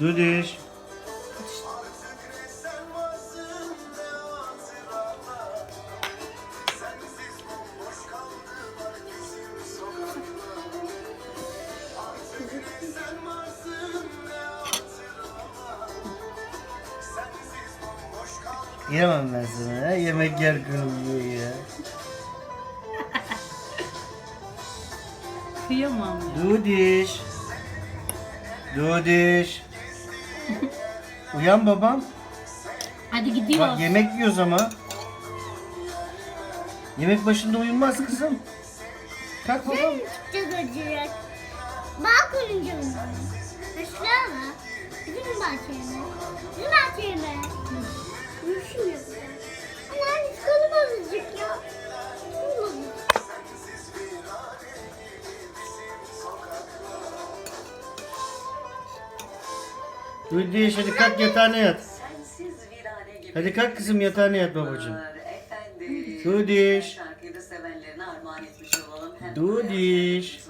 Dudiş. Yemem ben sana ya. Yemek yer kırılıyor ya. Kıyamam ya. Dudiş. Dudiş. Uyan babam. Hadi gidiyor. Bak yemek yiyoruz ama. Yemek başında uyunmaz kızım. Kalk babam. Çok acıyor. Mı? Bizim bahçeye mi? Bizim bahçeye Dudiş hadi kalk yatağına yat. Hadi kalk kızım yatağına yat babacığım. Dudiş. Dudiş.